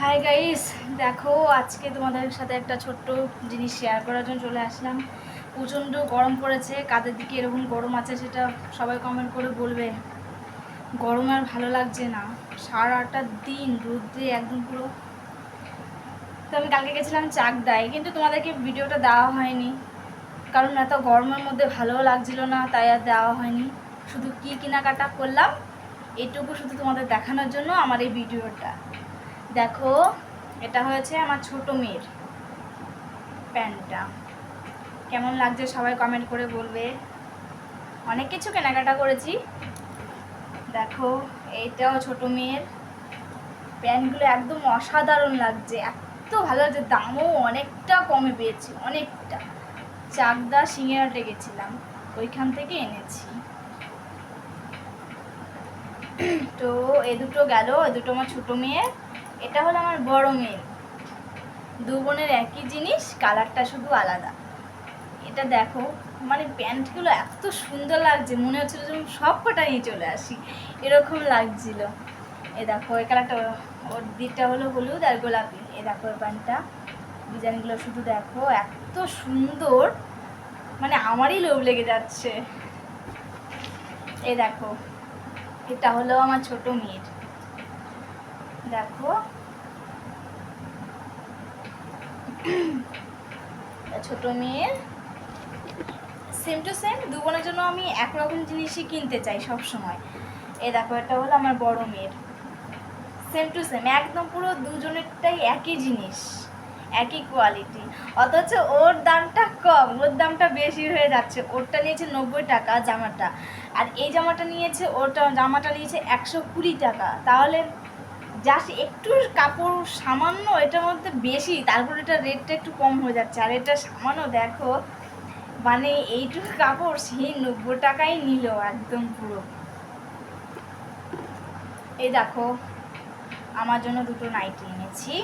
Hi guys দেখো, আজকে তোমাদের সাথে একটা ছোট্ট জিনিস শেয়ার করার জন্য চলে আসলাম। প্রচণ্ড গরম পড়েছে, কাদের দিকে এরকম গরম আছে সেটা সবাই কমেন্ট করে বলবে। গরম আর ভালো লাগছে না সারা আটটা দিন রোদ্রে একদম পুরো। তো আমি কালকে গেছিলাম চাকদায়, কিন্তু তোমাদেরকে ভিডিওটা দেওয়া হয়নি, কারণ এত গরমের মধ্যে ভালোও লাগছিল না, তাই আর দেওয়া হয়নি। শুধু কী কেনাকাটা করলাম, এটুকু শুধু তোমাদের দেখানোর জন্য আমার এই ভিডিওটা। দেখো, এটা হয়েছে আমার ছোট মেয়ের প্যান্টটা। কেমন লাগছে সবাই কমেন্ট করে বলবে। অনেক কিছু কেনাকাটা করেছি। দেখো, এইটাও ছোট মেয়ের। প্যান্টগুলো একদম অসাধারণ লাগছে। এত ভালো লাগছে, দামও অনেকটা কমে পেয়েছি, অনেকটা। চাকদা সিঙ্গেরাটে গেছিলাম ওইখান থেকে এনেছি। তো এ দুটো গেল, এ দুটো আমার ছোটো মেয়ের। এটা হলো আমার বড় মেয়ে। দু বোনের একই জিনিস, কালারটা শুধু আলাদা। এটা দেখো মানে প্যান্টগুলো এত সুন্দর লাগছে, মনে হচ্ছিল যে সব কটা নিয়ে চলে আসি। এরকম লাগছিল। এ দেখো, এই কালারটা, ওর দিকটা হলো হলুদ আর গোলাপি। এ দেখো ওর প্যান্টটা। ডিজাইনগুলো শুধু দেখো, এত সুন্দর। মানে আমারই লোভ লেগে যাচ্ছে। এ দেখো, এটা হলো আমার ছোট মেয়ের। দেখো। ছোট মেয়ের। সেম টু সেম দু বোনের জন্য আমি একরকম জিনিসই কিনতে চাই সব সময় এই দেখো, এটা হলো আমার বড় মেয়ের। সেম টু সেম একদম পুরো দুজনেরটাই একই জিনিস, একই কোয়ালিটি অথচ ওর দামটা কম, ওর দামটা বেশি হয়ে যাচ্ছে। ওরটা নিয়েছে নব্বই টাকা জামাটা। আর এই জামাটা নিয়েছে ওটা জামাটা নিয়েছে একশো কুড়ি টাকা। তাহলে জাস্ট একটু কাপড় সামান্য এটার মধ্যে বেশি তারপর এটা রেটটা একটু কম হয়ে যাচ্ছে। আর এটা সামান্য দেখো মানে এইটুকু কাপড় সেই নব্বই টাকাই নিল একদম পুরো। এই দেখো আমার জন্য দুটো নাইটি এনেছি।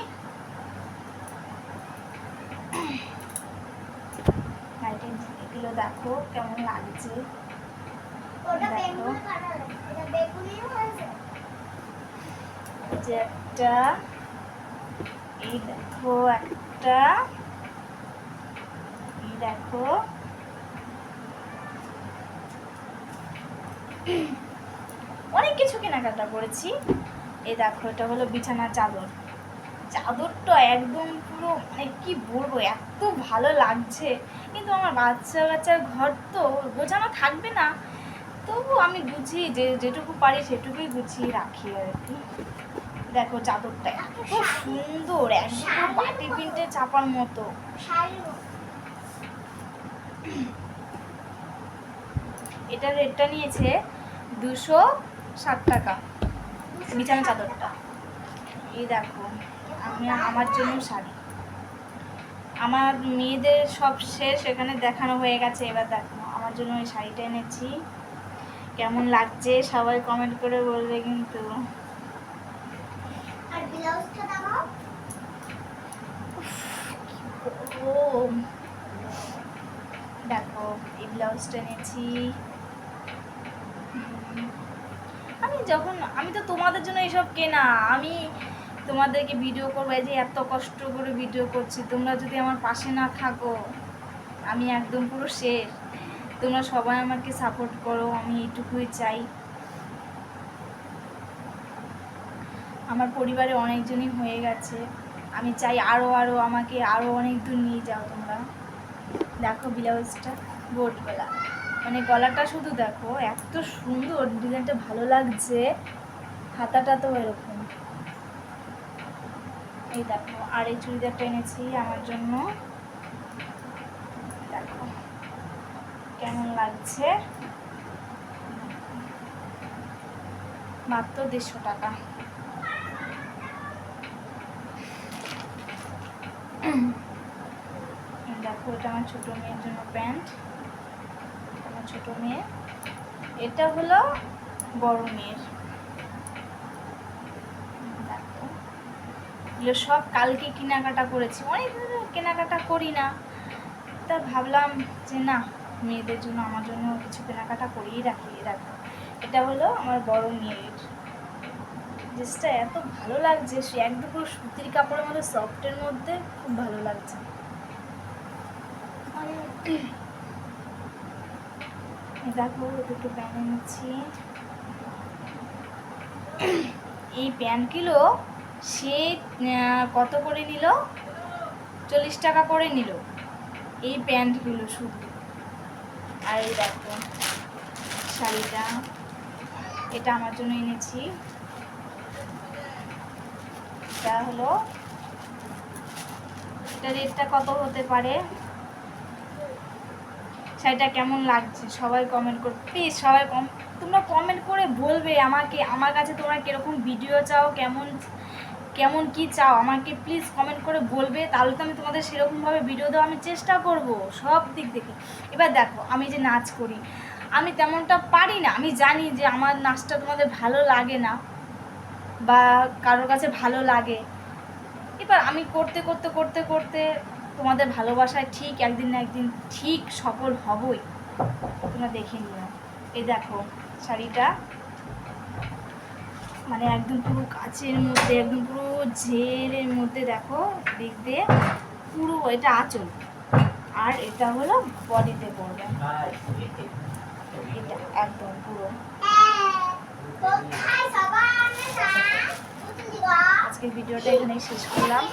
নাইটি এগুলো দেখো কেমন লাগছে? ওটা বেগুনি কালার এটা বেগুনি হয়েছে এই যে একটা, এই দেখো একটা, এই দেখো। অনেক কিছু কেনাকাটা করেছি। এই দেখো, এটা হলো বিছানার চাদর। চাদরটা একদম পুরো মানে কি বলব, এত ভালো লাগছে। কিন্তু আমার বাচ্চা, বাচ্চার ঘর তো গোছানো থাকবে না। তবু আমি গুছিয়ে, যে যেটুকু পারি সেটুকুই গুছিয়ে রাখি আর কি। দেখো চাদরটা এত সুন্দর একদম বাটি পিনটে চাপার মতো। এটার রেটটা নিয়েছে দুশো ষাট টাকা বিছানা চাদরটা। এই দেখো, আমি আমার জন্য শাড়ি। আমার মেয়েদের সব শেষ, এখানে দেখানো হয়ে গেছে। এবার দেখো, আমার জন্য ওই শাড়িটা এনেছি। কেমন লাগছে? সবাই কমেন্ট করে বলবে কিন্তু। ও দেখো, এই ব্লাউজটা এনেছি আমি যখন, আমি তো তোমাদের জন্য এইসব কেনা। আমি তোমাদেরকে ভিডিও করব যে এত কষ্ট করে ভিডিও করছি। তোমরা যদি আমার পাশে না থাকো, আমি একদম পুরো শেষ। তোমরা সবাই আমাকে সাপোর্ট করো, আমি এইটুকুই চাই। আমার পরিবারে অনেকজনই হয়ে গেছে। আমি চাই আরও আরও আমাকে আরও অনেক দূর নিয়ে যাও তোমরা। দেখো ব্লাউজটা গোট গলা। মানে গলাটা শুধু দেখো, এত সুন্দর, ডিজাইনটা ভালো লাগছে। হাতাটা তো এরকম। এই দেখো, আর এই চুড়িদারটা এনেছি আমার জন্য। দেখো, কেমন লাগছে। মাত্র দেড়শো টাকা। এটা আমার ছোটো মেয়ের জন্য প্যান্ট। আমার ছোটো মেয়ে। এটা হলো বড় মেয়ের। এগুলো সব কালকে কেনাকাটা করেছি। অনেক কেনাকাটা করি না। তা ভাবলাম যে না, মেয়েদের জন্য, আমার জন্য কিছু কেনাকাটা করেই রাখি। এই এটা হলো আমার বড় মেয়ের। ড্রেসটা এত ভালো লাগছে, সে একদম পুরো সুতির কাপড়ের মধ্যে, সফটের মধ্যে, খুব ভালো লাগছে। দেখো দুটো প্যান্ট এনেছি এই প্যান্টগুলো সে কত করে নিল? চল্লিশ টাকা করে নিল। এই প্যান্টগুলো শুধু। আর এই দেখো, শাড়িটা, এটা আমার জন্য এনেছি। এটা হলো, এটা রেটটা কত হতে পারে? শাড়িটা কেমন লাগছে? সবাই কমেন্ট কর প্লিজ সবাই কম তোমরা কমেন্ট করে বলবে আমাকে, আমার কাছে তোমরা কীরকম ভিডিও চাও, কেমন কেমন কি চাও, আমাকে প্লিজ কমেন্ট করে বলবে, তাহলে তো আমি তোমাদের সেরকমভাবে ভিডিও দেওয়া আমি চেষ্টা করব, সব দিক থেকে এবার দেখো, আমি যে নাচ করি, আমি তেমনটা পারি না, আমি জানি যে আমার নাচটা তোমাদের ভালো লাগে না, বা কারোর কাছে ভালো লাগে। এবার আমি করতে করতে করতে করতে তোমাদের ভালোবাসায় ঠিক একদিন না একদিন ঠিক সফল হবই। তোমরা দেখে নিও। এই দেখো, শাড়িটা মানে একদম পুরো কাচের মধ্যে, একদম পুরো ঝেলের মধ্যে দেখো দিয়ে পুরো এটা আঁচল। আর এটা হলো বডিতে পড়বে। এটা একদম পুরো? আজকের ভিডিওটা এখানেই শেষ করলাম।